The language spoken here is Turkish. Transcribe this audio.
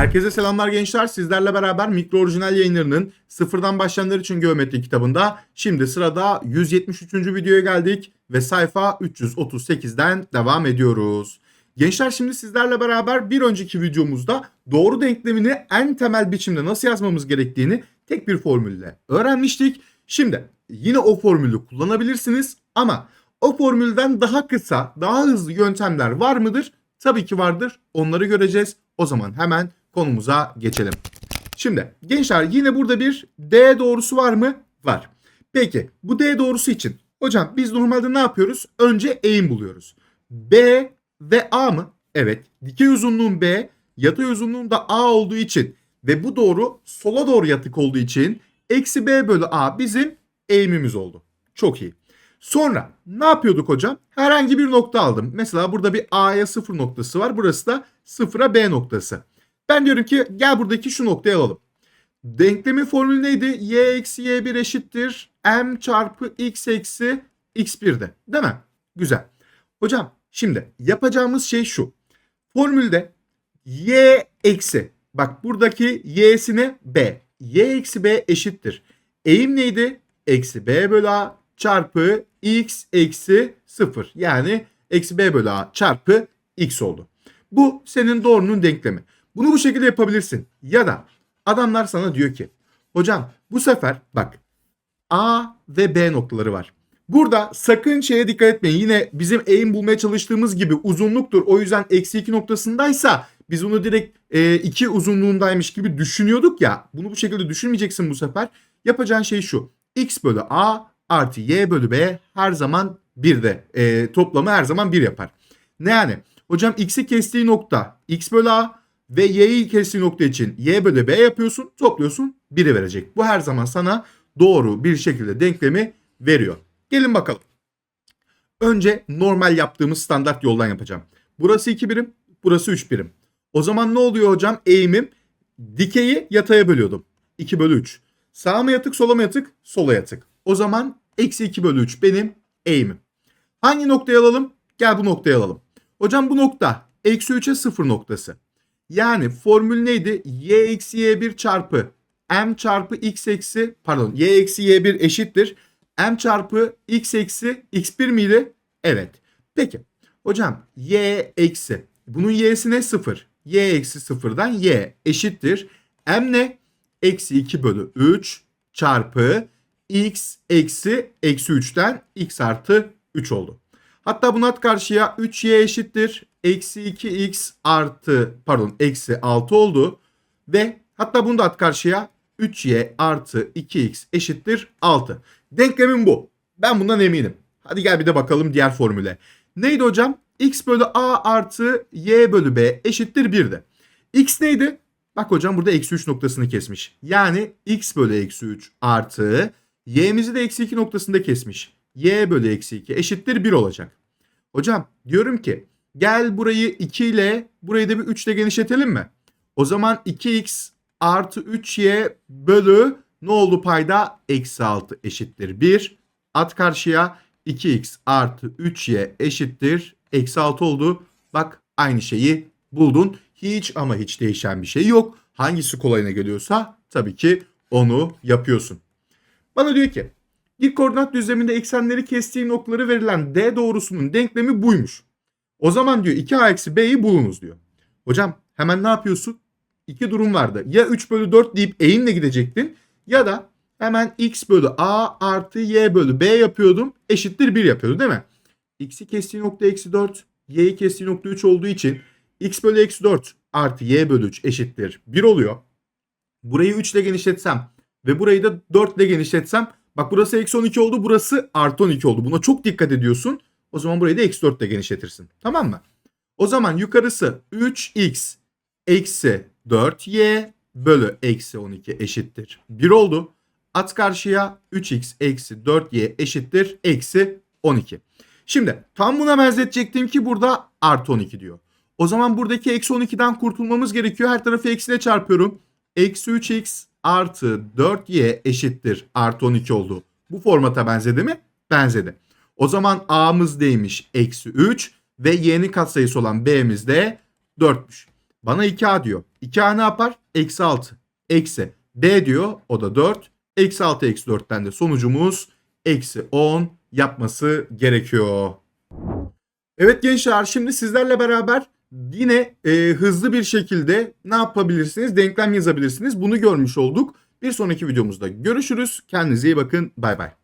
Herkese selamlar gençler. Sizlerle beraber Mikro Orijinal yayınlarının Sıfırdan Başlayanlar için Geometri kitabında şimdi sırada 173. videoya geldik ve sayfa 338'den devam ediyoruz. Gençler şimdi sizlerle beraber bir önceki videomuzda doğru denklemini en temel biçimde nasıl yazmamız gerektiğini tek bir formülle öğrenmiştik. Şimdi yine o formülü kullanabilirsiniz ama o formülden daha kısa, daha hızlı yöntemler var mıdır? Tabii ki vardır. Onları göreceğiz. O zaman hemen konumuza geçelim. Şimdi gençler yine burada bir D doğrusu var mı? Var. Peki bu D doğrusu için hocam biz normalde ne yapıyoruz? Önce eğim buluyoruz. B ve A mı? Evet. Dikey uzunluğun B, yatay uzunluğun da A olduğu için ve bu doğru sola doğru yatık olduğu için eksi B bölü A bizim eğimimiz oldu. Çok iyi. Sonra ne yapıyorduk hocam? Herhangi bir nokta aldım. Mesela burada bir A'ya 0 noktası var. Burası da 0'a B noktası. Ben diyorum ki gel buradaki şu noktayı alalım. Denklemin formülü neydi? Y eksi Y1 eşittir. M çarpı X eksi X1'de. Değil mi? Güzel. Hocam şimdi yapacağımız şey şu. Formülde Y eksi. Bak buradaki Y'sine B. Y eksi B eşittir. Eğim neydi? Eksi B bölü A çarpı X eksi 0. Yani eksi B bölü A çarpı X oldu. Bu senin doğrunun denklemi. Bunu bu şekilde yapabilirsin. Ya da adamlar sana diyor ki hocam bu sefer bak A ve B noktaları var. Burada sakın şeye dikkat etmeyin. Yine bizim eğim bulmaya çalıştığımız gibi uzunluktur. O yüzden eksi 2 noktasındaysa biz onu direkt 2 e, uzunluğundaymış gibi düşünüyorduk ya. Bunu bu şekilde düşünmeyeceksin bu sefer. Yapacağın şey şu. X bölü A artı Y bölü B her zaman 1'de. E, toplamı her zaman 1 yapar. Ne yani? Hocam x'i kestiği nokta x bölü a ve y'yi kestiği nokta için y bölü b yapıyorsun. Topluyorsun 1'i verecek. Bu her zaman sana doğru bir şekilde denklemi veriyor. Gelin bakalım. Önce normal yaptığımız standart yoldan yapacağım. Burası 2 birim, burası 3 birim. O zaman ne oluyor hocam? Eğimim dikeyi yataya bölüyordum. 2 bölü 3. Sağa mı yatık, sola mı yatık? Sola yatık. O zaman eksi 2 bölü 3 benim eğimim. Hangi noktayı alalım? Gel bu noktayı alalım. Hocam bu nokta eksi 3'e 0 noktası. Yani formül neydi? y eksi y1 çarpı m çarpı x eksi pardon y eksi y1 eşittir. m çarpı x eksi x1 miydi? Evet. Peki. Hocam y eksi bunun y'si ne? 0. y eksi 0'dan y eşittir. m ne? Eksi 2 bölü 3 çarpı x eksi eksi 3'ten x artı 3 oldu. Hatta bunu at karşıya 3y eşittir. Eksi 2x artı pardon eksi 6 oldu. Ve hatta bunu da at karşıya 3y artı 2x eşittir 6. Denklemim bu. Ben bundan eminim. Hadi gel bir de bakalım diğer formüle. Neydi hocam? x bölü a artı y bölü b eşittir 1'de. x neydi? Bak hocam burada eksi 3 noktasını kesmiş. Yani x bölü eksi 3 artı y'mizi de eksi 2 noktasında kesmiş y bölü eksi 2 eşittir 1 olacak. Hocam diyorum ki gel burayı 2 ile burayı da bir 3 ile genişletelim mi? O zaman 2x artı 3y bölü ne oldu payda? Eksi 6 eşittir 1. At karşıya 2x artı 3y eşittir. Eksi 6 oldu. Bak aynı şeyi buldun. Hiç ama hiç değişen bir şey yok. Hangisi kolayına geliyorsa tabii ki onu yapıyorsun. Bana diyor ki İlk koordinat düzleminde eksenleri kestiği noktaları verilen D doğrusunun denklemi buymuş. O zaman diyor 2a eksi b'yi bulunuz diyor. Hocam hemen ne yapıyorsun? İki durum vardı. Ya 3 bölü 4 deyip eğimle gidecektin ya da hemen x bölü a artı y bölü b yapıyordum. Eşittir 1 yapıyordu değil mi? x'i kestiği nokta eksi 4, y'yi kestiği nokta 3 olduğu için x bölü eksi 4 artı y bölü 3 eşittir 1 oluyor. Burayı 3 ile genişletsem ve burayı da 4 ile genişletsem Bak burası eksi 12 oldu. Burası artı 12 oldu. Buna çok dikkat ediyorsun. O zaman burayı da eksi 4 ile genişletirsin. Tamam mı? O zaman yukarısı 3x eksi 4y bölü eksi 12 eşittir. 1 oldu. At karşıya 3x eksi 4y eşittir eksi 12. Şimdi tam buna benzetecektim ki burada artı 12 diyor. O zaman buradaki eksi 12'den kurtulmamız gerekiyor. Her tarafı eksiyle çarpıyorum. Eksi 3x artı 4y eşittir artı 12 oldu. Bu formata benzedi mi? Benzedi. O zaman a'mız neymiş? Eksi 3 ve y'nin katsayısı olan b'miz de 4'müş. Bana 2A diyor. 2A ne yapar? Eksi 6. Eksi. B diyor. O da 4. Eksi 6 eksi 4'ten de sonucumuz eksi 10 yapması gerekiyor. Evet gençler şimdi sizlerle beraber yine e, hızlı bir şekilde ne yapabilirsiniz? Denklem yazabilirsiniz. Bunu görmüş olduk. Bir sonraki videomuzda görüşürüz. Kendinize iyi bakın. Bay bay.